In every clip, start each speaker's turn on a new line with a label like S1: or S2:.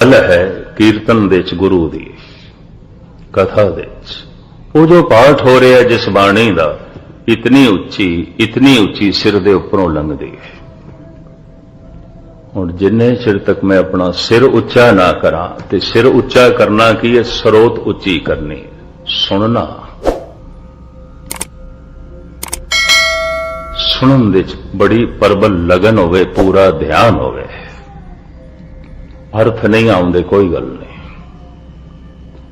S1: ਗੱਲ ਹੈ ਕੀਰਤਨ ਦੇ ਵਿੱਚ, ਗੁਰੂ ਦੀ, ਕਥਾ ਦੇ ਚ ਉਹ ਜੋ ਪਾਠ ਹੋ ਰਿਹਾ ਜਿਸ ਬਾਣੀ ਦਾ ਇਤਨੀ ਉੱਚੀ ਇਤਨੀ ਉੱਚੀ ਸਿਰ ਦੇ ਉੱਪਰੋਂ ਲੰਘਦੀ ਹੈ। ਹੁਣ ਜਿੰਨੇ ਚਿਰ ਤੱਕ ਮੈਂ ਆਪਣਾ ਸਿਰ ਉੱਚਾ ਨਾ ਕਰਾਂ, ਤੇ ਸਿਰ ਉੱਚਾ ਕਰਨਾ ਕੀ ਹੈ? ਸਰੋਤ ਉੱਚੀ ਕਰਨੀ ਸੁਣਨਾ। ਸੁਣਨ ਵਿੱਚ ਬੜੀ ਪਰਬਲ ਲਗਨ ਹੋਵੇ, ਪੂਰਾ ਧਿਆਨ ਹੋਵੇ। ਅਰਥ ਨਹੀਂ ਆਉਂਦੇ, ਕੋਈ ਗੱਲ ਨਹੀਂ।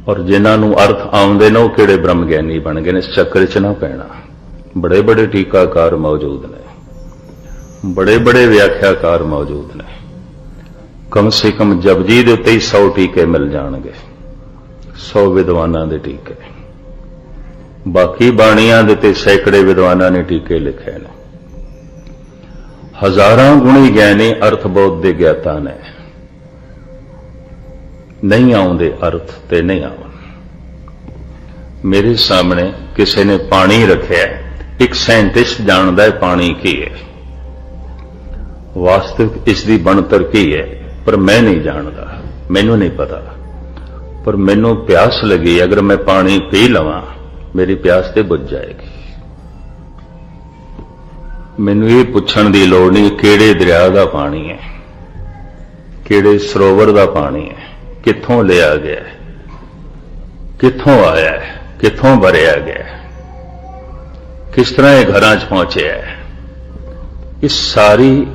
S1: ਔਰ ਜਿਨ੍ਹਾਂ ਨੂੰ ਅਰਥ ਆਉਂਦੇ ਨੇ, ਉਹ ਕਿਹੜੇ ਬ੍ਰਹਮ ਗਿਆਨੀ ਬਣ ਗਏ ਨੇ? ਇਸ ਚੱਕਰ 'ਚ ਨਾ ਪੈਣਾ। ਬੜੇ ਬੜੇ ਟੀਕਾਕਾਰ ਮੌਜੂਦ ਨੇ। ਬੜੇ ਬੜੇ ਵਿਆਖਿਆਕਾਰ ਮੌਜੂਦ ਨੇ। ਕਮ ਸੇ ਕਮ ਜਪਜੀ ਦੇ ਉੱਤੇ ਹੀ 100 ਟੀਕੇ ਮਿਲ ਜਾਣਗੇ। 100 ਵਿਦਵਾਨਾਂ ਦੇ ਟੀਕੇ। ਬਾਕੀ ਬਾਣੀਆਂ ਦੇ ਤੇ ਸੈਂਕੜੇ ਵਿਦਵਾਨਾਂ ਨੇ ਟੀਕੇ ਲਿਖੇ ਨੇ। ਹਜ਼ਾਰਾਂ ਗੁਣੀ ਗਿਆਨੀ ਅਰਥ ਬੋਧ ਦੇ ਗਿਆਤਾ ਨੇ। ਨਹੀਂ ਆਉਂਦੇ ਅਰਥ ਤੇ ਨਹੀਂ ਆਉਣ। ਮੇਰੇ ਸਾਹਮਣੇ ਕਿਸੇ ਨੇ ਪਾਣੀ ਰੱਖਿਆ ਇੱਕ ਸਾਇੰਟਿਸਟ ਜਾਣਦਾ ਹੈ ਪਾਣੀ ਕੀ ਹੈ। ਵਾਸਤਵਿਕ ਇਸ ਦੀ ਬਣਤਰ ਕੀ ਹੈ, ਪਰ ਮੈਂ ਨਹੀਂ ਜਾਣਦਾ। ਮੈਨੂੰ ਨਹੀਂ ਪਤਾ। ਪਰ ਮੈਨੂੰ ਪਿਆਸ ਲੱਗੀ, ਅਗਰ ਮੈਂ ਪਾਣੀ ਪੀ ਲਵਾਂ, ਮੇਰੀ ਪਿਆਸ ਤੇ ਬੁੱਝ ਜਾਏਗੀ। ਮੈਨੂੰ ਇਹ ਪੁੱਛਣ ਦੀ ਲੋੜ ਨਹੀਂ ਕਿਹੜੇ ਦਰਿਆ ਦਾ ਪਾਣੀ ਹੈ, ਕਿਹੜੇ ਸਰੋਵਰ ਦਾ ਪਾਣੀ ਹੈ। ਕਿੱਥੋਂ ਲਿਆ ਗਿਆ ਹੈ? ਕਿੱਥੋਂ ਆਇਆ ਹੈ? ਕਿੱਥੋਂ ਵਰਿਆ ਗਿਆ ਹੈ? ਕਿਸ ਤਰ੍ਹਾਂ ਇਹ ਘਰਾਂ 'ਚ ਪਹੁੰਚਿਆ ਹੈ? ਇਸ ਸਾਰੀ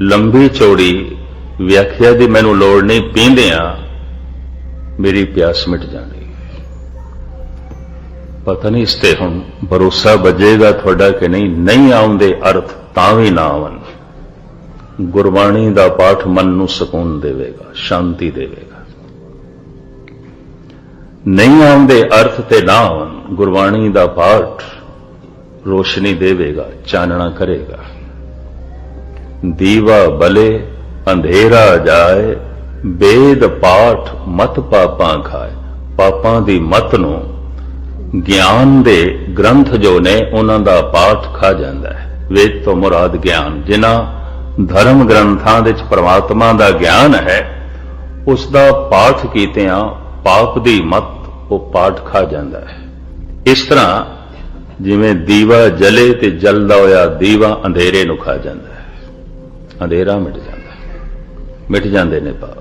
S1: ਲੰਬੀ ਚੌੜੀ ਵਿਆਖਿਆ ਦੀ ਮੈਨੂੰ ਲੋੜ ਨਹੀਂ, ਪੀਂਦਿਆਂ ਮੇਰੀ ਪਿਆਸ ਮਿਟ ਜਾਣੀ ਪਤਾ ਨਹੀਂ ਇਸ ਤੇ ਹੁਣ ਭਰੋਸਾ ਬਜੇਗਾ ਤੁਹਾਡਾ ਕਿ ਨਹੀਂ। ਨਹੀਂ ਆਉਂਦੇ ਅਰਥ ਤਾਂ ਵੀ ਨਾ ਆਵਨ ਗੁਰਬਾਣੀ ਦਾ ਪਾਠ ਮਨ ਨੂੰ ਸਕੂਨ ਦੇਵੇਗਾ, ਸ਼ਾਂਤੀ ਦੇਵੇਗਾ। ਨਹੀਂ ਆਉਂਦੇ ਅਰਥ ਤੇ ਨਾ ਆਵਨ ਗੁਰਬਾਣੀ ਦਾ ਪਾਠ ਰੋਸ਼ਨੀ ਦੇਵੇਗਾ, ਚਾਨਣਾ ਕਰੇਗਾ। ਦੀਵਾ ਬਲੇ, ਅੰਧੇਰਾ ਜਾਏ ਵੇਦ ਪਾਠ ਮਤ ਪਾਪਾਂ ਖਾਏ। ਪਾਪਾਂ ਦੀ ਮਤ ਨੂੰ ਗਿਆਨ ਦੇ ਗ੍ਰੰਥ ਜੋ ਨੇ, ਉਹਨਾਂ ਦਾ ਪਾਠ ਖਾ ਜਾਂਦਾ ਹੈ। ਵੇਦ ਤੋਂ ਮੁਰਾਦ ਗਿਆਨ, ਜਿਨ੍ਹਾਂ ਧਰਮ ਗ੍ਰੰਥਾਂ ਵਿੱਚ ਪ੍ਰਮਾਤਮਾ ਦਾ ਗਿਆਨ ਹੈ, ਉਸ ਦਾ ਪਾਠ ਕੀਤਿਆਂ ਪਾਪ ਦੀ ਮਤ ਉਹ ਪਾਠ ਖਾ ਜਾਂਦਾ ਹੈ। ਇਸ ਤਰ੍ਹਾਂ ਜਿਵੇਂ ਦੀਵਾ ਜਲੇ ਤੇ ਜਲਦਾ ਹੋਇਆ ਦੀਵਾ ਅੰਧੇਰੇ ਨੂੰ ਖਾ ਜਾਂਦਾ ਹੈ। ਅੰਧੇਰਾ ਮਿਟ ਜਾਂਦਾ ਹੈ। ਮਿਟ ਜਾਂਦੇ ਨੇ ਪਾਪ।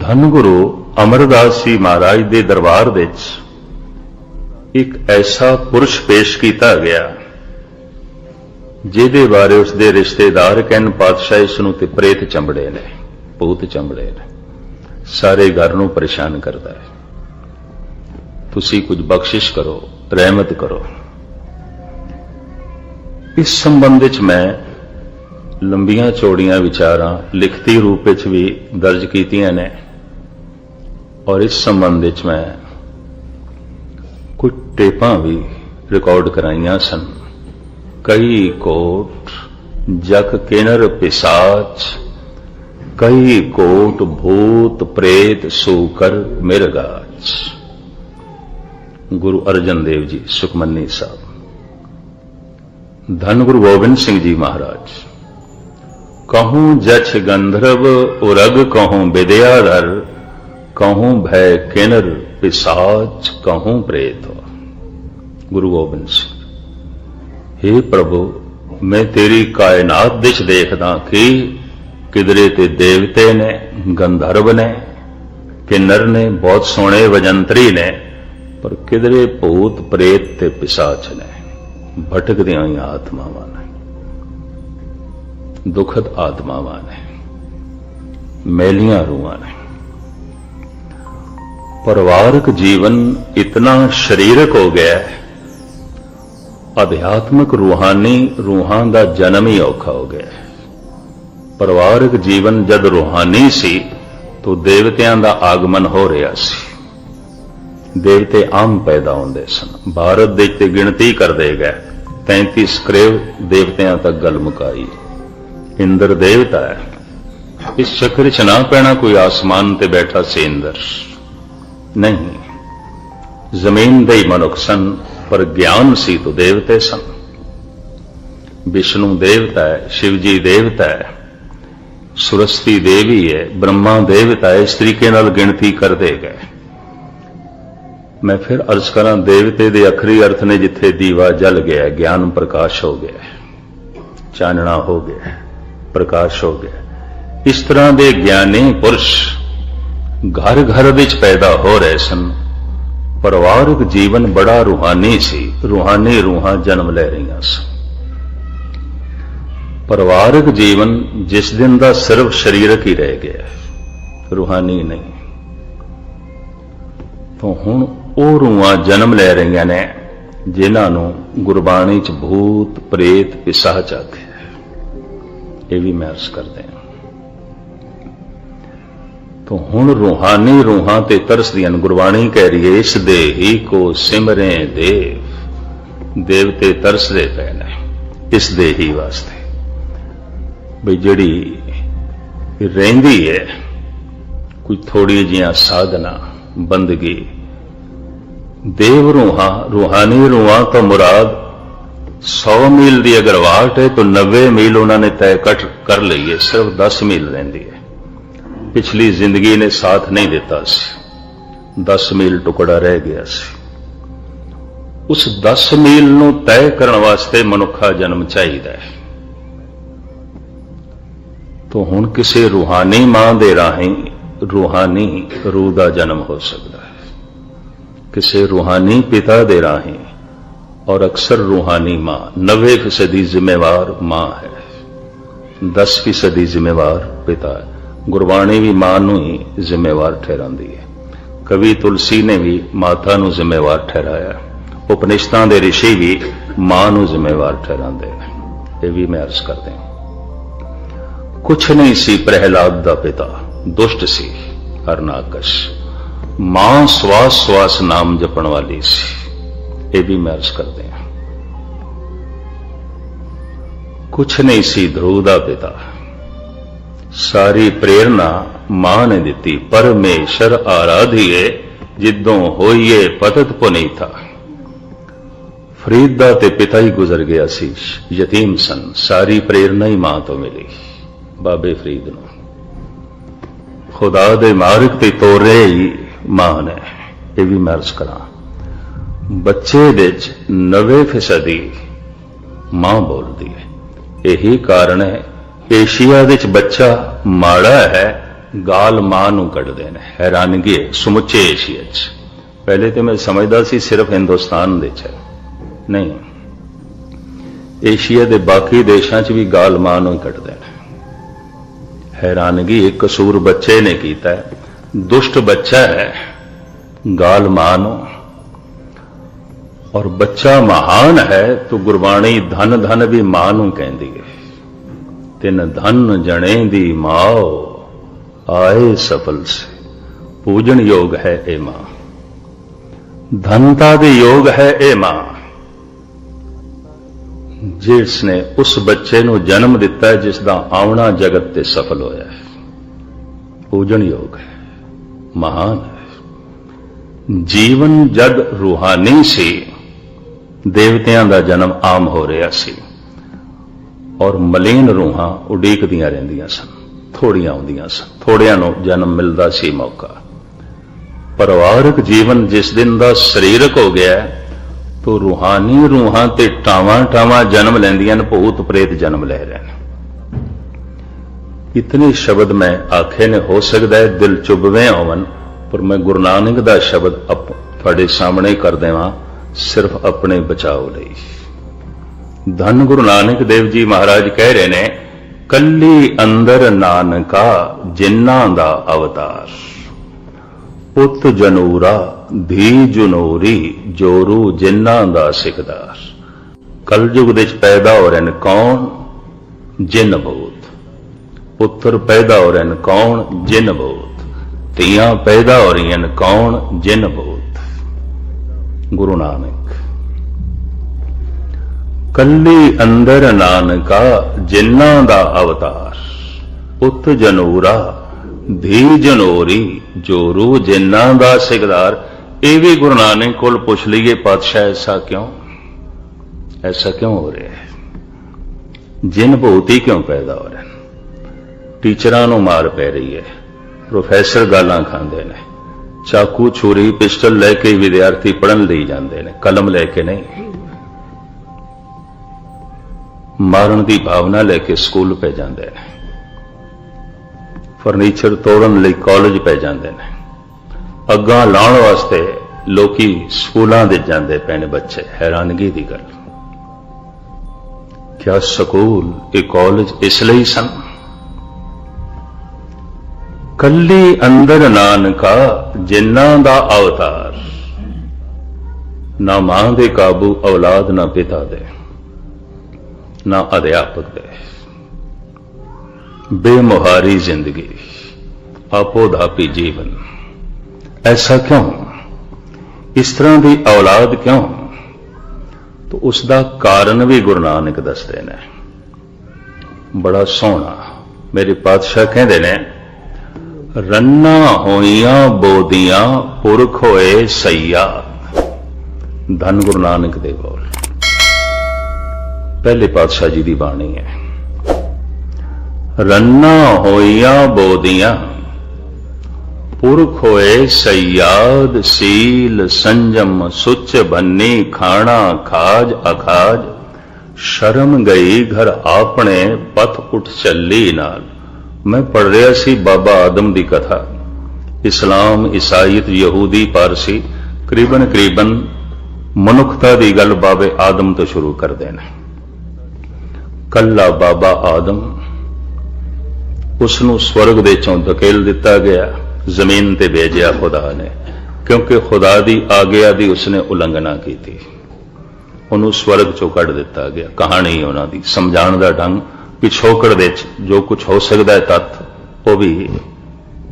S1: ਧੰਨ ਗੁਰੂ ਅਮਰਦਾਸ ਜੀ ਮਹਾਰਾਜ ਦੇ ਦਰਬਾਰ ਵਿੱਚ ਇੱਕ ਐਸਾ ਪੁਰਸ਼ ਪੇਸ਼ ਕੀਤਾ ਗਿਆ, ਜਿਹਦੇ ਬਾਰੇ ਉਸ ਦੇ ਰਿਸ਼ਤੇਦਾਰ ਕਹਿਣ ਪਾਤਸ਼ਾਹ ਇਸ ਨੂੰ ਤੇ ਪ੍ਰੇਤ ਚੰਬੜੇ ਨੇ। ਬਹੁਤ ਚੰਬੜੇ ਨੇ। ਸਾਰੇ ਘਰ ਨੂੰ ਪਰੇਸ਼ਾਨ ਕਰਦਾ ਹੈ। ਤੁਸੀਂ ਕੁਝ ਬਖਸ਼ਿਸ਼ ਕਰੋ, ਰਹਿਮਤ ਕਰੋ। ਇਸ ਸੰਬੰਧ ਵਿੱਚ ਮੈਂ ਲੰਬੀਆਂ ਚੌੜੀਆਂ ਵਿਚਾਰਾਂ ਲਿਖਤੀ ਰੂਪ ਵਿੱਚ ਵੀ ਦਰਜ ਕੀਤੀਆਂ ਨੇ। ਔਰ ਇਸ ਸੰਬੰਧ ਵਿੱਚ ਮੈਂ ਕੁਝ ਟੇਪਾਂ ਵੀ ਰਿਕਾਰਡ ਕਰਾਈਆਂ ਸਨ। ਕਈ ਕੋਟ, ਜਗ ਕਿਨਰ, ਪਿਸਾਚ ਕਈ ਕੋਟ ਭੂਤ ਪ੍ਰੇਤ ਸੂਕਰ ਮਿਰਗਾਚ ਗੁਰੂ ਅਰਜਨ ਦੇਵ ਜੀ ਸੁਖਮਨੀ ਸਾਹਿਬ। ਧੰਨ ਗੁਰੂ ਗੋਬਿੰਦ ਸਿੰਘ ਜੀ ਮਹਾਰਾਜ। ਕਹੂੰ ਜਛ ਗੰਧਰਵ ਉਰਗ, ਕਹੂੰ ਵਿਦਿਆਧਰ ਕਹੂੰ ਭੈ ਕਿਨਰ ਪਿਸਾਚ, ਕਹੂੰ ਪ੍ਰੇਤ। ਗੁਰੂ ਗੋਬਿੰਦ ਸਿੰਘ। हे ਪ੍ਰਭੂ, ਮੈਂ ਤੇਰੀ ਕਾਇਨਾਤ ਵਿੱਚ ਦੇਖਦਾ ਕਿ ਕਿਧਰੇ ਤੇ ਦੇਵਤੇ ਨੇ, ਗੰਧਰਵ ਨੇ, ਕਿੰਨਰ ਨੇ, ਬਹੁਤ ਸੋਹਣੇ ਵਜੰਤਰੀ ਨੇ, ਪਰ ਕਿਧਰੇ ਭੂਤ ਪ੍ਰੇਤ ਤੇ ਪਿਸਾਚ ਨੇ, ਭਟਕਦੀਆਂ ਹੀ ਆਤਮਾਵਾਂ ਨੇ, ਦੁਖਦ ਆਤਮਾਵਾਂ ਨੇ, ਮੈਲੀਆਂ ਰੂਹਾਂ ਨੇ। ਪਰਿਵਾਰਕ ਜੀਵਨ ਇਤਨਾ ਸਰੀਰਕ ਹੋ ਗਿਆ ਹੈ, ਅਧਿਆਤਮਿਕ ਰੂਹਾਨੀ ਰੂਹਾਂ ਦਾ ਜਨਮ ਹੀ ਔਖਾ ਹੋ ਗਿਆ ਹੈ। ਪਰਿਵਾਰਕ ਜੀਵਨ ਜਦ ਰੂਹਾਨੀ ਸੀ, ਤਾਂ ਦੇਵਤਿਆਂ ਦਾ ਆਗਮਨ ਹੋ ਰਿਹਾ ਸੀ। ਦੇਵਤੇ ਆਮ ਪੈਦਾ ਹੁੰਦੇ ਸਨ। ਭਾਰਤ ਦੇ ਤੇ ਗਿਣਤੀ ਕਰਦੇ ਗਏ। 33 ਕਰੇਵ ਦੇਵਤਿਆਂ ਤੱਕ ਗੱਲ ਮੁਕਾਈ। ਇੰਦਰ ਦੇਵਤਾ ਹੈ। ਇਸ ਚੱਕਰ 'ਚ ਨਾ ਪੈਣਾ ਕੋਈ ਆਸਮਾਨ ਤੇ ਬੈਠਾ ਸੀ ਇੰਦਰ। ਨਹੀਂ। ਜ਼ਮੀਨ ਦੇ ਹੀ ਮਨੁੱਖ ਸਨ, ਪਰ ਗਿਆਨ ਸੀ ਤਾਂ ਦੇਵਤੇ ਸਨ। ਵਿਸ਼ਨੂੰ ਦੇਵਤਾ ਹੈ, ਸ਼ਿਵਜੀ ਦੇਵਤਾ ਹੈ। ਸੁਰਸਤੀ ਦੇਵੀ ਹੈ, ਬ੍ਰਹਮਾ ਦੇਵਤਾ ਇਸ ਤਰੀਕੇ ਨਾਲ ਗਿਣਤੀ ਕਰਦੇ ਗਏ। ਮੈਂ ਫਿਰ ਅਰਜ਼ ਕਰਾਂ, ਦੇਵਤੇ ਦੇ ਅਖਰੀ ਅਰਥ ਨੇ ਜਿੱਥੇ ਦੀਵਾ ਜਲ ਗਿਆ, ਗਿਆਨ ਪ੍ਰਕਾਸ਼ ਹੋ ਗਿਆ, ਚਾਨਣਾ ਹੋ ਗਿਆ, ਪ੍ਰਕਾਸ਼ ਹੋ ਗਿਆ। ਇਸ ਤਰ੍ਹਾਂ ਦੇ ਗਿਆਨੀ ਪੁਰਸ਼ ਘਰ ਘਰ ਵਿੱਚ ਪੈਦਾ ਹੋ ਰਹੇ ਸਨ। ਪਰਿਵਾਰਕ ਜੀਵਨ ਬੜਾ ਰੂਹਾਨੀ ਸੀ, ਰੂਹਾਨੀ ਰੂਹਾਂ ਜਨਮ ਲੈ ਰਹੀਆਂ ਸਨ। ਪਰਿਵਾਰਕ ਜੀਵਨ ਜਿਸ ਦਿਨ ਦਾ ਸਿਰਫ ਸਰੀਰਕ ਹੀ ਰਹਿ ਗਿਆ ਰੂਹਾਨੀ ਨਹੀਂ। ਤਾਂ ਹੁਣ ਉਹ ਰੂਹਾਂ ਜਨਮ ਲੈ ਰਹੀਆਂ ਨੇ, ਜਿਨ੍ਹਾਂ ਨੂੰ ਗੁਰਬਾਣੀ ਚ ਭੂਤ, ਪ੍ਰੇਤ ਪਿਸਾਚ ਆਖਿਆ ਹੈ। ਇਹ ਵੀ ਮੈਂ ਅਰਜ਼ ਕਰਦੇ ਹਾਂ। ਤਾਂ ਹੁਣ ਰੂਹਾਨੀ ਰੂਹਾਂ ਤੇ ਤਰਸਦੀਆਂ ਨੇ। ਗੁਰਬਾਣੀ ਕਹਿ ਰਹੀ ਹੈ, ਇਸ ਦੇ ਹੀ ਕੋ ਸਿਮਰੇ ਦੇਵ। ਦੇਵਤੇ ਤਰਸਦੇ ਪਏ ਨੇ, ਇਸ ਦੇ ਹੀ ਵਾਸਤੇ। ਵੀ ਜਿਹੜੀ ਰਹਿੰਦੀ ਹੈ, ਕੋਈ ਥੋੜੀ ਜਿਹੀਆਂ ਸਾਧਨਾ, ਬੰਦਗੀ। ਦੇਵ ਰੂਹਾਂ, ਰੂਹਾਨੀ ਰੂਹਾਂ ਤੋਂ ਮੁਰਾਦ 100 ਮੀਲ ਦੀ ਅਗਰ ਵਾਟ ਹੈ ਤਾਂ 90 ਮੀਲ ਉਹਨਾਂ ਨੇ ਤੈਅ ਕਰ ਕਰ ਲਈ ਹੈ, ਸਿਰਫ 10 ਮੀਲ ਰਹਿੰਦੀ ਹੈ। ਪਿਛਲੀ ਜ਼ਿੰਦਗੀ ਨੇ ਸਾਥ ਨਹੀਂ ਦਿੱਤਾ ਸੀ। 10 ਮੀਲ ਟੁਕੜਾ ਰਹਿ ਗਿਆ ਸੀ। ਉਸ 10 ਮੀਲ ਨੂੰ ਤੈਅ ਕਰਨ ਵਾਸਤੇ ਮਨੁੱਖਾ ਜਨਮ ਚਾਹੀਦਾ ਹੈ। ਤੋਂ ਹੁਣ ਕਿਸੇ ਰੂਹਾਨੀ ਮਾਂ ਦੇ ਰਾਹੀਂ ਰੂਹਾਨੀ ਰੂਹ ਦਾ ਜਨਮ ਹੋ ਸਕਦਾ ਹੈ। ਕਿਸੇ ਰੂਹਾਨੀ ਪਿਤਾ ਦੇ ਰਾਹੀਂ ਔਰ ਅਕਸਰ ਰੂਹਾਨੀ ਮਾਂ 90% ਜ਼ਿੰਮੇਵਾਰ ਮਾਂ ਹੈ। 10% ਜ਼ਿੰਮੇਵਾਰ ਪਿਤਾ ਹੈ। ਗੁਰਬਾਣੀ ਵੀ ਮਾਂ ਨੂੰ ਹੀ ਜ਼ਿੰਮੇਵਾਰ ਠਹਿਰਾਉਂਦੀ ਹੈ। ਕਵੀ ਤੁਲਸੀ ਨੇ ਵੀ ਮਾਤਾ ਨੂੰ ਜ਼ਿੰਮੇਵਾਰ ਠਹਿਰਾਇਆ ਉਪਨਿਸ਼ਦਾਂ ਦੇ ਰਿਸ਼ੀ ਵੀ ਮਾਂ ਨੂੰ ਜ਼ਿੰਮੇਵਾਰ ਠਹਿਰਾਉਂਦੇ ਨੇ। ਇਹ ਵੀ ਮੈਂ ਅਰਜ਼ ਕਰਦੇ ਹਾਂ। ਕੁਛ ਨਹੀਂ ਸੀ ਪ੍ਰਹਿਲਾਦ ਦਾ ਪਿਤਾ, ਦੁਸ਼ਟ ਸੀ ਹਰਨਾਕਸ਼ ਮਾਂ ਸਵਾਸ ਸਵਾਸ ਨਾਮ ਜਪਣ ਵਾਲੀ ਸੀ। ਇਹ ਵੀ ਮੈਂ ਅਰਜ਼ ਕਰਦੇ ਹਾਂ। ਕੁਛ ਨਹੀਂ ਸੀ ਧਰੂ ਦਾ ਪਿਤਾ। ਸਾਰੀ ਪ੍ਰੇਰਣਾ ਮਾਂ ਨੇ ਦਿੱਤੀ। ਪਰਮੇਸ਼ਰ ਆਰਾਧੀਏ, ਜਿੱਦੋਂ ਹੋਈਏ ਪਤਤ ਪੁਨੀਤਾ। ਫਰੀਦ ਦਾ ਤੇ ਪਿਤਾ ਹੀ ਗੁਜ਼ਰ ਗਿਆ ਸੀ। ਯਤੀਮ ਸਨ। ਸਾਰੀ ਪ੍ਰੇਰਣਾ ਹੀ ਮਾਂ ਤੋਂ ਮਿਲੀ। ਬਾਬੇ ਫਰੀਦ ਨੂੰ। ਖੁਦਾ ਦੇ ਮਾਰਗ ਤੇ ਤੋਰੇ ਹੀ ਮਾਂ ਨੇ ਇਹ ਵੀ ਮੈਂ ਅਰਜ਼ ਕਰਾਂ। ਬੱਚੇ ਦੇ ਚ 90% ਮਾਂ ਬੋਲਦੀ ਹੈ। ਇਹੀ ਕਾਰਨ ਹੈ ਏਸ਼ੀਆ ਵਿੱਚ ਬੱਚਾ ਮਾੜਾ ਹੈ, ਗਾਲ ਮਾਂ ਨੂੰ ਕੱਢਦੇ ਨੇ। ਹੈਰਾਨਗੀ ਹੈ ਸਮੁੱਚੇ ਏਸ਼ੀਆ 'ਚ। ਪਹਿਲੇ ਤੇ ਮੈਂ ਸਮਝਦਾ ਸੀ ਸਿਰਫ ਹਿੰਦੁਸਤਾਨ ਦੇ 'ਚ ਹੈ। ਨਹੀਂ, ਏਸ਼ੀਆ ਦੇ ਬਾਕੀ ਦੇਸ਼ਾਂ 'ਚ ਵੀ ਗਾਲ ਮਾਂ ਨੂੰ ਹੀ ਕੱਢਦੇ ਨੇ। ਹੈਰਾਨਗੀ ਇੱਕ ਕਸੂਰ ਬੱਚੇ ਨੇ ਕੀਤਾ ਦੁਸ਼ਟ ਬੱਚਾ ਹੈ, ਗਾਲ ਮਾਂ ਨੂੰ ਔਰ ਬੱਚਾ ਮਹਾਨ ਹੈ, ਤਾਂ ਗੁਰਬਾਣੀ ਧਨ ਧਨ ਵੀ ਮਾਂ ਨੂੰ ਕਹਿੰਦੀ ਹੈ। ਤਿੰਨ ਧਨ ਜਣੇ ਦੀ ਮਾਓ ਆਏ ਸਫਲ ਸੇ। ਪੂਜਨ ਯੋਗ ਹੈ ਇਹ ਮਾਂ। ਧਨਤਾ ਦੇ ਯੋਗ ਹੈ ਇਹ ਮਾਂ। ਜਿਸ ਨੇ ਉਸ ਬੱਚੇ ਨੂੰ ਜਨਮ ਦਿੱਤਾ ਹੈ, ਜਿਸ ਦਾ ਆਉਣਾ ਜਗਤ ਤੇ ਸਫਲ ਹੋਇਆ ਹੈ। ਪੂਜਨ ਹੈ, ਮਹਾਨ ਹੈ। ਜੀਵਨ ਜਦ ਰੂਹਾਨੀ ਸੀ। ਦੇਵਤਿਆਂ ਦਾ ਜਨਮ ਆਮ ਹੋ ਰਿਹਾ ਸੀ। ਔਰ ਮਲੀਨ ਰੂਹਾਂ ਉਡੀਕਦੀਆਂ ਰਹਿੰਦੀਆਂ ਸਨ, ਥੋੜੀਆਂ ਆਉਂਦੀਆਂ ਸਨ। ਥੋੜਿਆਂ ਨੂੰ ਜਨਮ ਮਿਲਦਾ ਸੀ ਮੌਕਾ। ਪਰਿਵਾਰਕ ਜੀਵਨ ਜਿਸ ਦਿਨ ਦਾ ਸਰੀਰਕ ਹੋ ਗਿਆ ਤੋ ਰੂਹਾਨੀ ਰੂਹਾਂ ਤੇ ਟਾਵਾਂ ਟਾਵਾਂ ਜਨਮ ਲੈਂਦੀਆਂ ਨੇ, ਭੂਤ ਪ੍ਰੇਤ ਜਨਮ ਲੈ ਰਹੇ ਨੇ। ਇਤਨੇ ਸ਼ਬਦ ਮੈਂ ਆਖੇ ਨੇ, ਹੋ ਸਕਦਾ ਹੈ ਦਿਲ ਚੁਭਵੇਂ ਹੋਵਨ ਪਰ ਮੈਂ ਗੁਰੂ ਨਾਨਕ ਦਾ ਸ਼ਬਦ ਤੁਹਾਡੇ ਸਾਹਮਣੇ ਕਰ ਦੇਵਾਂ, ਸਿਰਫ ਆਪਣੇ ਬਚਾਓ ਲਈ। ਧੰਨ ਗੁਰੂ ਨਾਨਕ ਦੇਵ ਜੀ ਮਹਾਰਾਜ ਕਹਿ ਰਹੇ ਨੇ, ਕੱਲੀ ਅੰਦਰ ਨਾਨਕਾ ਜਿਨ੍ਹਾਂ ਦਾ ਅਵਤਾਰ। ਪੁੱਤ ਜਨੂਰਾ, ਧੀ ਜਨੂਰੀ ਜੋਰੂ ਜਿਨ੍ਹਾਂ ਦਾ ਸਿਕਦਾਰ। ਕਲਯੁਗ ਦੇ ਵਿੱਚ ਪੈਦਾ ਹੋ ਰਹੇ ਨੇ ਕੌਣ? ਜਿਨ ਬੋਧ। ਪੁੱਤਰ ਪੈਦਾ ਹੋ ਰਹੇ ਨੇ ਕੌਣ? ਜਿਨ ਬੋਧ। ਧੀਆਂ ਪੈਦਾ ਹੋ ਰਹੀਆਂ ਨੇ ਕੌਣ? ਜਿਨ ਬੋਧ। ਗੁਰੂ ਨਾਨਕ। ਕੱਲੀ ਅੰਦਰ ਨਾਨਕਾ ਜਿਨ੍ਹਾਂ ਦਾ ਅਵਤਾਰ। ਪੁੱਤ ਜਨੂਰਾ, ਧੀ ਜਨੋਰੀ, ਜੋਰੂ ਜਿਨ੍ਹਾਂ ਦਾ ਸਿਕਦਾਰ। ਇਹ ਵੀ ਗੁਰੂ ਨਾਨਕ ਕੋਲ ਪੁੱਛ ਲਈਏ, ਪਾਤਸ਼ਾਹ ਐਸਾ ਕਿਉਂ? ਐਸਾ ਕਿਉਂ ਹੋ ਰਿਹਾ ਹੈ? ਜਿਨ ਭੂਤੀ ਕਿਉਂ ਪੈਦਾ ਹੋ ਰਹੇ ਟੀਚਰਾਂ ਨੂੰ ਮਾਰ ਪੈ ਰਹੀ ਹੈ। ਪ੍ਰੋਫੈਸਰ ਗਾਲਾਂ ਖਾਂਦੇ ਨੇ। ਚਾਕੂ, ਛੁਰੀ, ਪਿਸਟਲ ਲੈ ਕੇ ਵਿਦਿਆਰਥੀ ਪੜਨ ਲਈ ਜਾਂਦੇ ਨੇ। ਕਲਮ ਲੈ ਕੇ ਨਹੀਂ। ਮਾਰਨ ਦੀ ਭਾਵਨਾ ਲੈ ਕੇ ਸਕੂਲ ਪੈ ਜਾਂਦੇ ਨੇ। ਫਰਨੀਚਰ ਤੋੜਨ ਲਈ ਕਾਲਜ ਪੈ ਜਾਂਦੇ ਨੇ। ਅੱਗਾ ਲਾਉਣ ਵਾਸਤੇ ਲੋਕੀ ਸਕੂਲਾਂ ਦੇ ਜਾਂਦੇ ਪਏ ਬੱਚੇ, ਹੈਰਾਨਗੀ ਦੀ ਗੱਲ। ਕਿਆ ਸਕੂਲ ਇਹ ਕਾਲਜ ਇਸ ਲਈ ਸਨ? ਕੱਲੀ ਅੰਦਰ ਨਾਨਕਾ ਜਿਨ੍ਹਾਂ ਦਾ ਅਵਤਾਰ, ਨਾ ਮਾਂ ਦੇ ਕਾਬੂ ਔਲਾਦ, ਨਾ ਪਿਤਾ ਦੇ, ਨਾ ਅਧਿਆਪਕ ਦੇ। ਬੇਮੁਹਾਰੀ ਜ਼ਿੰਦਗੀ ਆਪੋ ਧਾਪੀ ਜੀਵਨ। ਐਸਾ ਕਿਉਂ? ਇਸ ਤਰ੍ਹਾਂ ਦੀ ਔਲਾਦ ਕਿਉਂ? ਤਾਂ ਉਸ ਦਾ ਕਾਰਨ ਵੀ ਗੁਰੂ ਨਾਨਕ ਦੱਸਦੇ ਨੇ। ਬੜਾ ਸੋਹਣਾ, ਮੇਰੇ ਪਾਤਸ਼ਾਹ ਕਹਿੰਦੇ ਨੇ, ਰੰਨਾ ਹੋਈਆਂ ਬੋਦੀਆਂ ਪੁਰਖ ਹੋਏ ਸਈਆ। ਧੰਨ ਗੁਰੂ ਨਾਨਕ ਦੇ ਬੋਲ ਪਹਿਲੇ ਪਾਤਸ਼ਾਹ ਜੀ ਦੀ ਬਾਣੀ ਹੈ, ਰੰਨਾ ਹੋਈਆਂ ਬੋਦੀਆਂ ਪੁਰਖ ਹੋਏ ਸਯਾਦ ਸੀਲ ਸੰਜਮ ਸੁਚ ਬੰਨੀ ਖਾਣਾ ਖਾਜ ਅਖਾਜ। ਸ਼ਰਮ ਗਈ ਘਰ ਆਪਣੇ ਪਥ ਉਠ ਚੱਲੀ ਨਾਲ। ਮੈਂ ਪੜ ਰਿਹਾ ਸੀ ਬਾਬਾ ਆਦਮ ਦੀ ਕਥਾ। ਇਸਲਾਮ ਈਸਾਈਅਤ ਯਹੂਦੀ ਪਾਰਸੀ ਕਰੀਬਨ ਕਰੀਬਨ ਮਨੁੱਖਤਾ ਦੀ ਗੱਲ ਬਾਬੇ ਆਦਮ ਤੋਂ ਸ਼ੁਰੂ ਕਰਦੇ ਨੇ। ਕੱਲਾ ਬਾਬਾ ਆਦਮ ਉਸ ਨੂੰ ਸਵਰਗ ਦੇ ਚੋਂ ਧਕੇਲ ਦਿੱਤਾ ਗਿਆ। ਜ਼ਮੀਨ ਤੇ ਭੇਜਿਆ ਖੁਦਾ ਨੇ, ਕਿਉਂਕਿ ਖੁਦਾ ਦੀ ਆਗਿਆ ਦੀ ਉਸਨੇ ਉਲੰਘਣਾ ਕੀਤੀ। ਉਹਨੂੰ ਸਵਰਗ ਚੋਂ ਕੱਢ ਦਿੱਤਾ ਗਿਆ। ਕਹਾਣੀ ਉਹਨਾਂ ਦੀ, ਸਮਝਾਉਣ ਦਾ ਢੰਗ ਪਿਛੋਕੜ ਵਿੱਚ ਜੋ ਕੁਝ ਹੋ ਸਕਦਾ ਹੈ ਤੱਥ, ਉਹ ਵੀ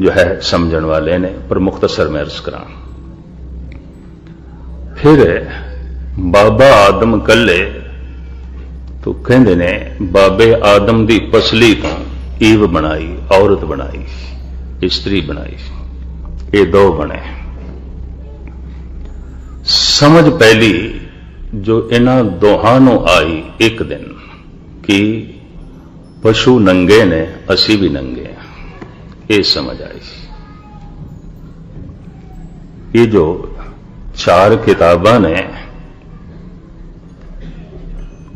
S1: ਜੋ ਹੈ ਸਮਝਣ ਵਾਲੇ ਨੇ, ਪਰ ਮੁਖਤਸਰ ਮੈਂ ਅਰਜ਼ ਕਰਾਂ। ਫਿਰ ਬਾਬਾ ਆਦਮ ਕੱਲੇ ਤੋ ਕਹਿੰਦੇ ਨੇ, ਬਾਬੇ ਆਦਮ ਦੀ ਪਸਲੀ ਤੋਂ ਈਵ ਬਣਾਈ, ਔਰਤ ਬਣਾਈ। ਇਸਤਰੀ ਬਣਾਈ ਇਹ ਦੋ ਬਣੇ। ਸਮਝ ਪਹਿਲੀ ਜੋ ਇਹਨਾਂ ਦੋਹਾਂ ਨੂੰ ਆਈ ਇੱਕ ਦਿਨ ਕਿ ਪਸ਼ੂ ਨੰਗੇ ਨੇ, ਅਸੀਂ ਵੀ ਨੰਗੇ ਹਾਂ ਇਹ ਸਮਝ ਆਈ ਇਹ ਜੋ ਚਾਰ ਕਿਤਾਬਾਂ ਨੇ,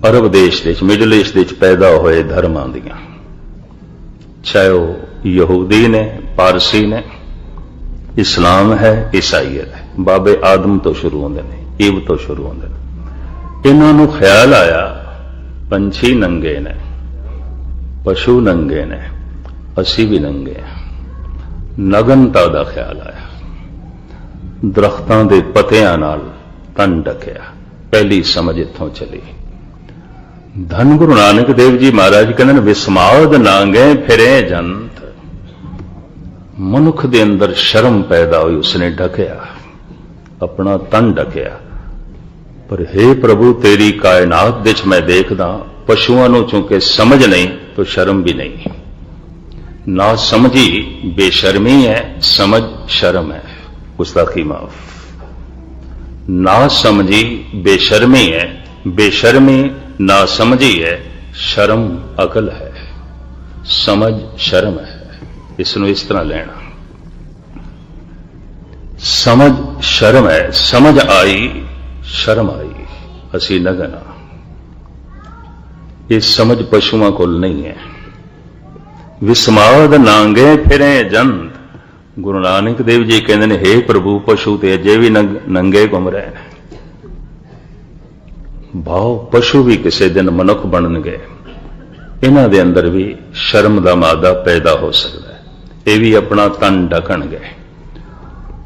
S1: ਅਰਬ ਦੇਸ਼ ਦੇ ਵਿੱਚ, ਮਿਡਲ ਈਸਟ ਦੇ ਵਿੱਚ ਪੈਦਾ ਹੋਏ ਧਰਮਾਂ ਦੀਆਂ, ਚਾਹੇ ਉਹ ਯਹੂਦੀ ਨੇ ਪਾਰਸੀ ਨੇ, ਇਸਲਾਮ ਹੈ, ਈਸਾਈਅਤ ਹੈ। ਬਾਬੇ ਆਦਮ ਤੋਂ ਸ਼ੁਰੂ ਹੁੰਦੇ ਨੇ, ਈਵ ਤੋਂ ਸ਼ੁਰੂ ਹੁੰਦੇ ਨੇ। ਇਹਨਾਂ ਨੂੰ ਖਿਆਲ ਆਇਆ, ਪੰਛੀ ਨੰਗੇ ਨੇ, ਪਸ਼ੂ ਨੰਗੇ ਨੇ, ਅਸੀਂ ਵੀ ਨੰਗੇ ਹਾਂ। ਨਗਨਤਾ ਦਾ ਖਿਆਲ ਆਇਆ। ਦਰਖਤਾਂ ਦੇ ਪਤਿਆਂ ਨਾਲ ਤਨ ਢਕਿਆ। ਪਹਿਲੀ ਸਮਝ ਇੱਥੋਂ ਚਲੀ। ਧੰਨ ਗੁਰੂ ਨਾਨਕ ਦੇਵ ਜੀ ਮਹਾਰਾਜ ਕਹਿੰਦੇ ਨੇ, ਵਿਸਮਾਦ ਨਾਂਗੇ ਫਿਰੇ ਜਨ। ਮਨੁੱਖ ਦੇ ਅੰਦਰ ਸ਼ਰਮ ਪੈਦਾ ਹੋਈ, ਉਸਨੇ ਢਕਿਆ ਆਪਣਾ ਤਨ ਢਕਿਆ ਪਰ हे ਪ੍ਰਭੂ, ਤੇਰੀ ਕਾਇਨਾਤ ਵਿੱਚ ਮੈਂ ਦੇਖਦਾ ਪਸ਼ੂਆਂ ਨੂੰ ਚੂੰਕਿ ਸਮਝ ਨਹੀਂ, ਤਾਂ ਸ਼ਰਮ ਵੀ ਨਹੀਂ। ਨਾ ਸਮਝੀ, ਬੇਸ਼ਰਮੀ ਹੈ, ਸਮਝ ਸ਼ਰਮ ਹੈ। ਗੁਸਤਾਖੀ ਮਾਫ। ਨਾ ਸਮਝੀ, ਬੇਸ਼ਰਮੀ ਹੈ, ਬੇਸ਼ਰਮੀ, ਨਾ ਸਮਝੀ ਹੈ, ਸ਼ਰਮ ਅਕਲ ਹੈ। ਸਮਝ ਸ਼ਰਮ ਹੈ। ਇਸ ਨੂੰ ਇਸ ਤਰ੍ਹਾਂ ਲੈਣਾ। ਸਮਝ ਸ਼ਰਮ ਹੈ, ਸਮਝ ਆਈ, ਸ਼ਰਮ ਆਈ। ਅਸੀਂ ਨਗਨਾ ਇਹ ਸਮਝ ਪਸ਼ੂਆਂ ਕੋਲ ਨਹੀਂ ਹੈ। ਵਿਸਮਾਦ ਨਾਂਗੇ ਫਿਰੇ ਜੰਤ। ਗੁਰੂ ਨਾਨਕ ਦੇਵ ਜੀ ਕਹਿੰਦੇ ਨੇ हे ਪ੍ਰਭੂ, ਪਸ਼ੂ ਤੇ ਅਜੇ ਵੀ ਨੰਗ- ਨੰਗੇ ਘੁੰਮ ਰਹੇ ਨੇ। ਭਾਵ ਪਸ਼ੂ ਵੀ ਕਿਸੇ ਦਿਨ ਮਨੁੱਖ ਬਣਨਗੇ। ਇਹਨਾਂ ਦੇ ਅੰਦਰ ਵੀ ਸ਼ਰਮ ਦਾ ਮਾਦਾ ਪੈਦਾ ਹੋ ਸਕਦਾ ਇਹ ਵੀ ਆਪਣਾ ਤਨ ਢਕਣਗੇ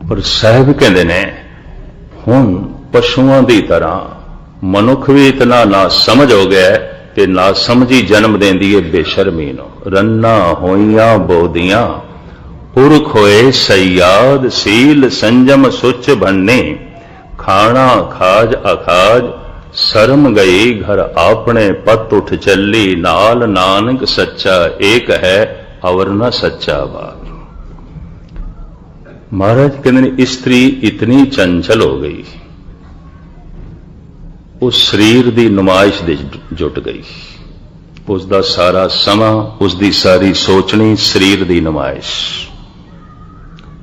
S1: ਪਰ ਸਾਹਿਬ ਕਹਿੰਦੇ ਨੇ, ਹੁਣ ਪਸ਼ੂਆਂ ਦੀ ਤਰ੍ਹਾਂ ਮਨੁੱਖ ਵੀ ਇਤਨਾ ਨਾ ਸਮਝ ਹੋ ਗਿਆ ਤੇ ਨਾ ਸਮਝੀ ਜਨਮ ਦੇਂਦੀ ਏ ਬੇਸ਼ਰਮੀ ਨੂੰ। ਰੰਨਾ ਹੋਈਆਂ ਬੋਦੀਆਂ ਪੁਰਖ ਹੋਏ ਸਯਾਦ, ਸੀਲ ਸੰਜਮ ਸੁਚ ਬੰਨੇ, ਖਾਣਾ ਖਾਜ ਅਖਾਜ, ਸ਼ਰਮ ਗਈ ਘਰ ਆਪਣੇ ਪਤ ਉਠ ਚੱਲੀ, ਨਾਲ ਨਾਨਕ ਸੱਚਾ ਏਕ ਹੈ ਅਵਰਨਾ ਸੱਚਾ ਬਾਤ ਮਹਾਰਾਜ ਕਹਿੰਦੇ ਨੇ ਇਸਤਰੀ ਇਤਨੀ ਚੰਚਲ ਹੋ ਗਈ। ਉਹ ਸਰੀਰ ਦੀ ਨੁਮਾਇਸ਼ ਦੇ ਜੁਟ ਗਈ। ਉਸ ਦਾ ਸਾਰਾ ਸਮਾਂ, ਉਸ ਦੀ ਸਾਰੀ ਸੋਚਣੀ ਸਰੀਰ ਦੀ ਨਮਾਇਸ਼।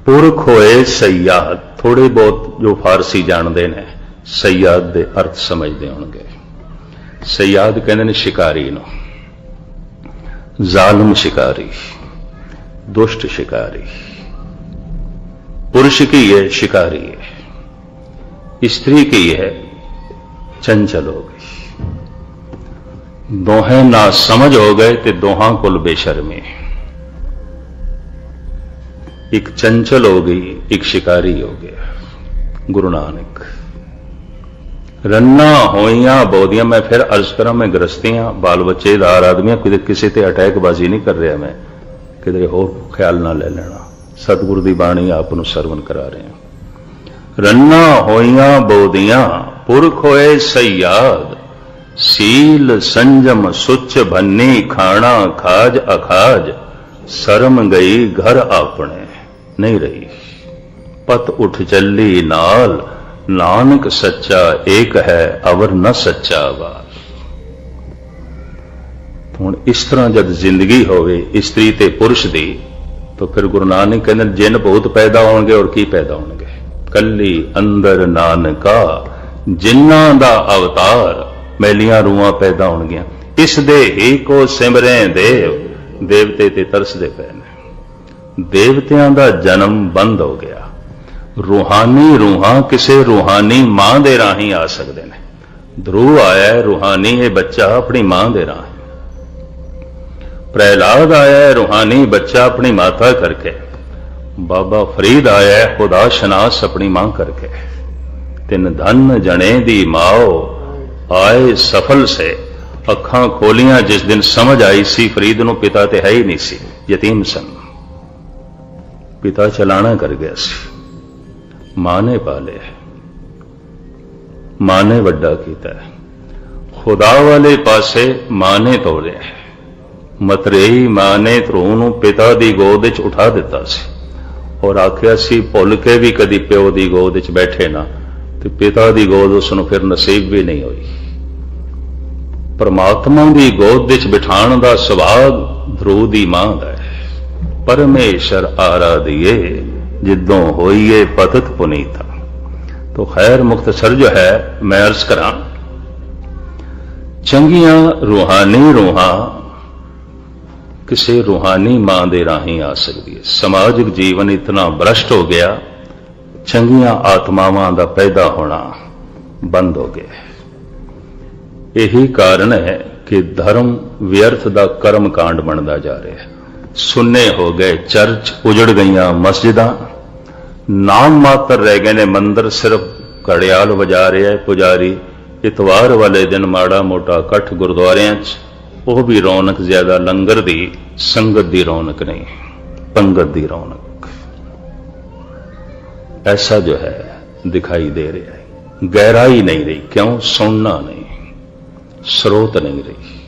S1: ਪੁਰਖ ਹੋਏ ਸਯਾਦ ਥੋੜੇ ਬਹੁਤ ਜੋ ਫਾਰਸੀ ਜਾਣਦੇ ਨੇ ਸਯਾਦ ਦੇ ਅਰਥ ਸਮਝਦੇ ਹੋਣਗੇ। ਸਯਾਦ ਕਹਿੰਦੇ ਨੇ, ਸ਼ਿਕਾਰੀ ਨੂੰ। जालम शिकारी, दुष्ट शिकारी। पुरुष की यह शिकारी है, स्त्री की यह चंचल हो गई। दोहे ना समझ हो गए तो दोहा कुल बेशर्मी। एक चंचल हो गई, एक शिकारी हो गया, गुरु नानक। ਰੰਨਾ ਹੋਈਆਂ ਬੋਦੀਆਂ, ਮੈਂ ਫਿਰ ਅਰਜ਼ ਕਰਾਂ ਮੈਂ ਗ੍ਰਸਤੀਆਂ, ਬਾਲ ਬੱਚੇਦਾਰ ਆਦਮੀਆਂ, ਕਿਤੇ ਕਿਸੇ ਤੇ ਅਟੈਕ ਬਾਜ਼ੀ ਨਹੀਂ ਕਰ ਰਿਹਾ ਮੈਂ, ਕਿਤੇ ਹੋਰ ਖਿਆਲ ਨਾ ਲੈ ਲੈਣਾ। ਸਤਿਗੁਰੂ ਦੀ ਬਾਣੀ ਆਪ ਨੂੰ ਸਰਵਨ ਕਰਾ ਰਹੇ ਹਾਂ। ਰੰਨਾ ਹੋਈਆਂ ਬੋਦੀਆਂ, ਪੁਰਖ ਹੋਏ ਸਯਾਦ, ਸੀਲ ਸੰਜਮ ਸੁਚ ਭੰਨੀ, ਖਾਣਾ ਖਾਜ ਅਖਾਜ, ਸ਼ਰਮ ਗਈ ਘਰ ਆਪਣੇ, ਨਹੀਂ ਰਹੀ। ਪਤ ਉਠ ਚੱਲੀ ਨਾਲ ਨਾਨਕ ਸੱਚਾ ਏਕ ਹੈ, ਅਵਰ ਨ ਸੱਚਾ ਵਾਰ ਹੁਣ ਇਸ ਤਰ੍ਹਾਂ ਜਦ ਜ਼ਿੰਦਗੀ ਹੋਵੇ ਇਸਤਰੀ ਤੇ ਪੁਰਸ਼ ਦੀ, ਤਾਂ ਫਿਰ ਗੁਰੂ ਨਾਨਕ ਕਹਿੰਦੇ ਜਿੰਨ ਜਿਨ ਬਹੁਤ ਪੈਦਾ ਹੋਣਗੇ, ਔਰ ਕੀ ਪੈਦਾ ਹੋਣਗੇ? ਕੱਲੀ ਅੰਦਰ ਨਾਨਕਾ ਜਿਨ੍ਹਾਂ ਦਾ ਅਵਤਾਰ ਮੈਲੀਆਂ ਰੂਹਾਂ ਪੈਦਾ ਹੋਣਗੀਆਂ। ਇਸ ਦੇ ਹੀ ਕੋ ਸਿਮਰੇ ਦੇਵ, ਦੇਵਤੇ ਤੇ ਤਰਸਦੇ ਪਏ ਨੇ। ਦੇਵਤਿਆਂ ਦਾ ਜਨਮ ਬੰਦ ਹੋ ਗਿਆ। ਰੂਹਾਨੀ ਰੂਹਾਂ ਕਿਸੇ ਰੂਹਾਨੀ ਮਾਂ ਦੇ ਰਾਹੀਂ ਆ ਸਕਦੇ ਨੇ। ਧਰੂ ਆਇਆ ਰੂਹਾਨੀ ਇਹ ਬੱਚਾ ਆਪਣੀ ਮਾਂ ਦੇ ਰਾਹੀਂ। ਪ੍ਰਹਿਲਾਦ ਆਇਆ ਰੂਹਾਨੀ ਬੱਚਾ ਆਪਣੀ ਮਾਤਾ ਕਰਕੇ। ਬਾਬਾ ਫਰੀਦ ਆਇਆ ਖੁਦਾ ਸ਼ਨਾਸ ਆਪਣੀ ਮਾਂ ਕਰਕੇ। ਤਿੰਨ ਧਨ ਜਣੇ ਦੀ ਮਾਓ ਆਏ ਸਫਲ ਸੇ। ਅੱਖਾਂ ਖੋਲੀਆਂ, ਜਿਸ ਦਿਨ ਸਮਝ ਆਈ ਸੀ, ਫਰੀਦ ਨੂੰ ਪਿਤਾ ਤੇ ਹੈ ਹੀ ਨਹੀਂ ਸੀ, ਯਤੀਮ ਸਨ। ਪਿਤਾ ਚਲਾਣਾ ਕਰ ਗਿਆ ਸੀ। ਮਾਂ ਨੇ ਪਾਲਿਆ ਮਾਂ ਨੇ ਵੱਡਾ ਕੀਤਾ ਖੁਦਾ ਵਾਲੇ ਪਾਸੇ ਮਾਂ ਨੇ ਤੋਰਿਆ ਹੈ। ਮਤਰੇਈ ਮਾਂ ਨੇ ਧਰੂ ਨੂੰ ਪਿਤਾ ਦੀ ਗੋਦ ਵਿੱਚ ਉਠਾ ਦਿੱਤਾ ਸੀ। ਔਰ ਆਖਿਆ ਸੀ, ਭੁੱਲ ਕੇ ਵੀ ਕਦੀ ਪਿਓ ਦੀ ਗੋਦ ਵਿੱਚ ਬੈਠੇ ਨਾ, ਤੇ ਪਿਤਾ ਦੀ ਗੋਦ ਉਸ ਨੂੰ ਫਿਰ ਨਸੀਬ ਵੀ ਨਹੀਂ ਹੋਈ। ਪਰਮਾਤਮਾ ਦੀ ਗੋਦ ਵਿੱਚ ਬਿਠਾਣ ਦਾ ਸੁਭਾਗ ਧਰੂ ਦੀ ਮਾਂ ਦਾ ਹੈ। ਪਰਮੇਸ਼ਰ ਆਰਾਧੀਏ। ਜਿੱਦੋਂ ਹੋਈਏ ਪਤਤ ਪੁਨੀਤਾ। ਤੋ ਖੈਰ ਮੁਖਤਸਰ ਜੋ ਹੈ, ਮੈਂ ਅਰਜ਼ ਕਰਾਂ, ਚੰਗੀਆਂ ਰੂਹਾਨੀ ਰੂਹਾਂ ਕਿਸੇ ਰੂਹਾਨੀ ਮਾਂ ਦੇ ਰਾਹੀਂ ਆ ਸਕਦੀ ਹੈ। ਸਮਾਜਿਕ ਜੀਵਨ ਇਤਨਾ ਭ੍ਰਸ਼ਟ ਹੋ ਗਿਆ, ਚੰਗੀਆਂ ਆਤਮਾਵਾਂ ਦਾ ਪੈਦਾ ਹੋਣਾ ਬੰਦ ਹੋ ਗਿਆ ਇਹੀ ਕਾਰਨ ਹੈ ਕਿ ਧਰਮ ਵਿਅਰਥ ਦਾ ਕਰਮ ਕਾਂਡ ਬਣਦਾ ਜਾ ਰਿਹਾ ਹੈ। ਸੁੰਨੇ ਹੋ ਗਏ ਚਰਚ ਉਜੜ ਗਈਆਂ ਮਸਜਿਦਾਂ ਨਾਮ ਮਾਤਰ ਰਹਿ ਗਏ ਨੇ ਮੰਦਰ, ਸਿਰਫ ਘੜਿਆਲ ਵਜਾ ਰਿਹਾ ਹੈ ਪੁਜਾਰੀ। ਇਤਵਾਰ ਵਾਲੇ ਦਿਨ ਮਾੜਾ ਮੋਟਾ ਇਕੱਠ ਗੁਰਦੁਆਰਿਆਂ 'ਚ, ਉਹ ਵੀ ਰੌਣਕ ਜ਼ਿਆਦਾ, ਲੰਗਰ ਦੀ ਸੰਗਤ ਦੀ ਰੌਣਕ ਨਹੀਂ, ਪੰਗਤ ਦੀ ਰੌਣਕ। ਐਸਾ ਜੋ ਹੈ, ਦਿਖਾਈ ਦੇ ਰਿਹਾ ਹੈ। ਗਹਿਰਾਈ ਨਹੀਂ ਰਹੀ, ਕਿਉਂ? ਸੁਣਨਾ ਨਹੀਂ, ਸਰੋਤ ਨਹੀਂ ਰਹੀ।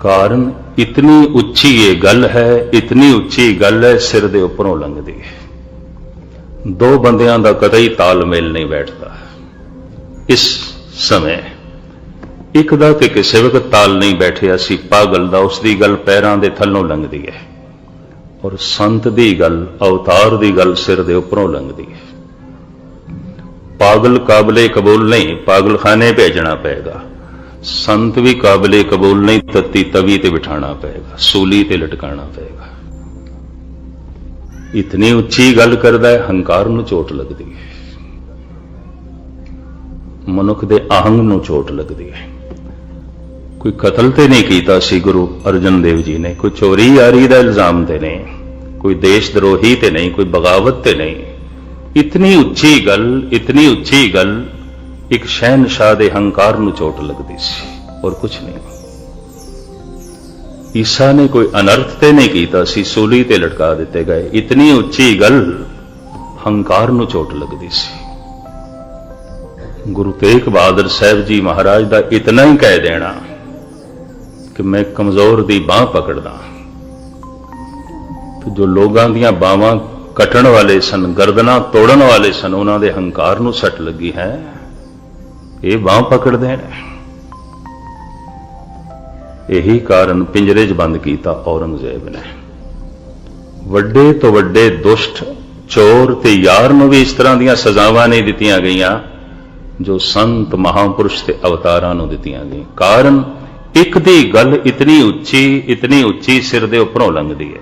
S1: ਕਾਰਨ ਇਤਨੀ ਉੱਚੀ ਇਹ ਗੱਲ ਹੈ, ਇਤਨੀ ਉੱਚੀ ਗੱਲ ਹੈ, ਸਿਰ ਦੇ ਉੱਪਰੋਂ ਲੰਘਦੀ ਹੈ। ਦੋ ਬੰਦਿਆਂ ਦਾ ਕਦੇ ਹੀ ਤਾਲਮੇਲ ਨਹੀਂ ਬੈਠਦਾ। ਇਸ ਸਮੇਂ ਇੱਕ ਦਾ ਤੇ ਕਿਸੇ ਵਕਤ ਤਾਲ ਨਹੀਂ ਬੈਠਿਆ ਸੀ, ਪਾਗਲ ਦਾ ਉਸ ਦੀ ਗੱਲ ਪੈਰਾਂ ਦੇ ਥੱਲੋਂ ਲੰਘਦੀ ਹੈ। ਔਰ ਸੰਤ ਦੀ ਗੱਲ, ਅਵਤਾਰ ਦੀ ਗੱਲ ਸਿਰ ਦੇ ਉੱਪਰੋਂ ਲੰਘਦੀ ਹੈ। ਪਾਗਲ ਕਾਬਲੇ ਕਬੂਲ ਨਹੀਂ, ਪਾਗਲਖਾਨੇ ਭੇਜਣਾ ਪਏਗਾ। ਸੰਤ ਵੀ ਕਾਬਲੇ ਕਬੂਲ ਨਹੀਂ, ਤੱਤੀ ਤਵੀ ਤੇ ਬਿਠਾਣਾ ਪਏਗਾ, ਸੂਲੀ ਤੇ ਲਟਕਾਣਾ ਪਏਗਾ। ਇਤਨੀ ਉੱਚੀ ਗੱਲ ਕਰਦਾ ਹੈ, ਹੰਕਾਰ ਨੂੰ ਚੋਟ ਲੱਗਦੀ ਹੈ। ਮਨੁੱਖ ਦੇ ਅਹੰਗ ਨੂੰ ਚੋਟ ਲੱਗਦੀ ਹੈ। ਕੋਈ ਕਤਲ ਤੇ ਨਹੀਂ ਕੀਤਾ ਸੀ ਗੁਰੂ ਅਰਜਨ ਦੇਵ ਜੀ ਨੇ, ਕੋਈ ਚੋਰੀ ਯਾਰੀ ਦਾ ਇਲਜ਼ਾਮ ਤੇ ਨਹੀਂ, ਕੋਈ ਦੇਸ਼ ਦਰੋਹੀ ਤੇ ਨਹੀਂ, ਕੋਈ ਬਗਾਵਤ ਤੇ ਨਹੀਂ। ਇਤਨੀ ਉੱਚੀ ਗੱਲ, ਇਤਨੀ ਉੱਚੀ ਗੱਲ ਇੱਕ ਸ਼ਹਿਨशाह ਦੇ ਹੰਕਾਰ ਨੂੰ ਚੋਟ ਲੱਗਦੀ ਸੀ, ਔਰ ਕੁਝ ਨਹੀਂ। ਈਸਾ ਨੇ ਕੋਈ ਅਨਰਥ ਤੇ ਨਹੀਂ ਕੀਤਾ ਸੀ, ਸੂਲੀ ਤੇ ਲਟਕਾ ਦਿੱਤੇ ਗਏ। ਇਤਨੀ ਉੱਚੀ ਗੱਲ ਹੰਕਾਰ ਨੂੰ ਚੋਟ ਲੱਗਦੀ ਸੀ। ਗੁਰੂ ਤੇਗ ਬਹਾਦਰ ਸਾਹਿਬ ਜੀ ਮਹਾਰਾਜ ਦਾ ਇਤਨਾ ਹੀ ਕਹਿ ਦੇਣਾ ਕਿ ਮੈਂ ਕਮਜ਼ੋਰ ਦੀ ਬਾਹ ਪਕੜਦਾ। ਤੇ ਜੋ ਲੋਕਾਂ ਦੀਆਂ ਬਾਹਾਂ ਕੱਟਣ ਵਾਲੇ ਸਨ, ਗਰਦਨਾਂ ਤੋੜਨ ਵਾਲੇ ਸਨ, ਉਹਨਾਂ ਦੇ ਹੰਕਾਰ ਨੂੰ ਸੱਟ ਲੱਗੀ ਹੈ। ਇਹ ਬਾਹ ਪਕੜ ਦੇਣ ਇਹੀ ਕਾਰਨ ਪਿੰਜਰੇ 'ਚ ਬੰਦ ਕੀਤਾ ਔਰੰਗਜ਼ੇਬ ਨੇ। ਵੱਡੇ ਤੋਂ ਵੱਡੇ ਦੁਸ਼ਟ, ਚੋਰ ਤੇ ਯਾਰ ਨੂੰ ਵੀ ਇਸ ਤਰ੍ਹਾਂ ਦੀਆਂ ਸਜ਼ਾਵਾਂ ਨਹੀਂ ਦਿੱਤੀਆਂ ਗਈਆਂ, ਜੋ ਸੰਤ ਮਹਾਪੁਰਸ਼ ਤੇ ਅਵਤਾਰਾਂ ਨੂੰ ਦਿੱਤੀਆਂ ਗਈਆਂ। ਕਾਰਨ ਇੱਕ ਦੀ ਗੱਲ ਇਤਨੀ ਉੱਚੀ ਇਤਨੀ ਉੱਚੀ ਸਿਰ ਦੇ ਉੱਪਰੋਂ ਲੰਘਦੀ ਹੈ।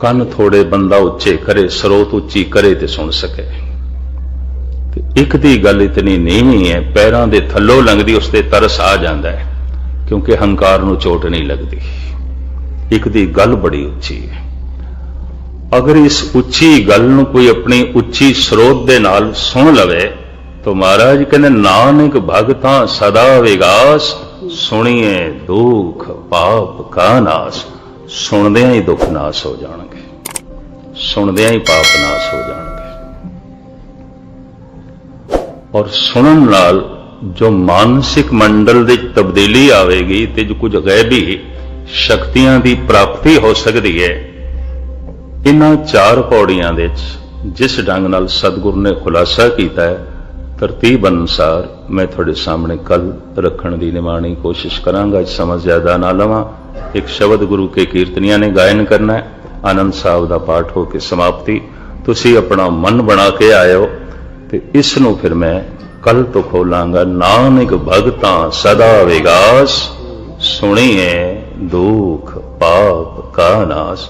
S1: ਕੰਨ ਥੋੜੇ ਬੰਦਾ ਉੱਚੇ ਕਰੇ, ਸਰੋਤ ਉੱਚੀ ਕਰੇ ਤੇ ਸੁਣ ਸਕੇ। ਤੇ ਇੱਕ ਦੀ ਗੱਲ ਇਤਨੀ ਨੀਵੀਂ ਹੈ, ਪੈਰਾਂ ਦੇ ਥੱਲੋਂ ਲੰਘਦੀ, ਉਸ ਤੇ ਤਰਸ ਆ ਜਾਂਦਾ ਹੈ, ਕਿਉਂਕਿ ਹੰਕਾਰ ਨੂੰ ਚੋਟ ਨਹੀਂ ਲੱਗਦੀ। ਇੱਕ ਦੀ ਗੱਲ ਬੜੀ ਉੱਚੀ ਹੈ। ਅਗਰ ਇਸ ਉੱਚੀ ਗੱਲ ਨੂੰ ਕੋਈ ਆਪਣੀ ਉੱਚੀ ਸਰੋਤ ਦੇ ਨਾਲ ਸੁਣ ਲਵੇ, ਤਾਂ ਮਹਾਰਾਜ ਕਹਿੰਦੇ, ਨਾਨਕ ਭਗਤਾਂ ਸਦਾ ਵਿਗਾਸ, ਸੁਣੀਏ ਦੁੱਖ ਪਾਪ ਕਾ ਨਾਸ, ਸੁਣਦਿਆਂ ਹੀ ਦੁੱਖ ਨਾਸ ਹੋ ਜਾਣਗੇ। ਸੁਣਦਿਆਂ ਹੀ ਪਾਪ ਨਾਸ ਹੋ ਜਾਣਗੇ। ਔਰ ਸੁਣਨ ਨਾਲ ਜੋ ਮਾਨਸਿਕ ਮੰਡਲ ਦੇ ਤਬਦੀਲੀ ਆਵੇਗੀ ਤੇ ਜੋ ਕੁਝ ਗੈਬੀ ਸ਼ਕਤੀਆਂ ਦੀ ਪ੍ਰਾਪਤੀ ਹੋ ਸਕਦੀ ਹੈ ਇਹਨਾਂ ਚਾਰ ਪੌੜੀਆਂ ਦੇ ਵਿੱਚ ਜਿਸ ਢੰਗ ਨਾਲ ਸਤਿਗੁਰੂ ਨੇ ਖੁਲਾਸਾ ਕੀਤਾ ਹੈ, ਤਰਤੀਬ ਅਨੁਸਾਰ ਮੈਂ ਤੁਹਾਡੇ ਸਾਹਮਣੇ ਕੱਲ ਰੱਖਣ ਦੀ ਨਿਮਾਣੀ ਕੋਸ਼ਿਸ਼ ਕਰਾਂਗਾ। ਅੱਜ ਸਮਾਂ ਜ਼ਿਆਦਾ ਨਾ ਲਵਾਂ। ਇੱਕ ਸ਼ਬਦ ਗੁਰੂ ਕੇ ਕੀਰਤਨੀਆਂ ਨੇ ਗਾਇਨ ਕਰਨਾ ਹੈ। ਆਨੰਦ ਸਾਹਿਬ ਦਾ ਪਾਠ ਹੋ ਕੇ ਸਮਾਪਤੀ। ਤੁਸੀਂ ਆਪਣਾ ਮਨ ਬਣਾ ਕੇ ਆਇਓ। ਤੇ ਇਸ ਨੂੰ ਫਿਰ ਮੈਂ ਕੱਲ ਤੋਂ ਖੋਲਾਂਗਾ। ਨਾਨਕ ਭਗਤਾਂ ਸਦਾ ਵਿਗਾਸ ਸੁਣੀਏ ਦੁਖ ਪਾਪ ਕਾ ਨਾਸ।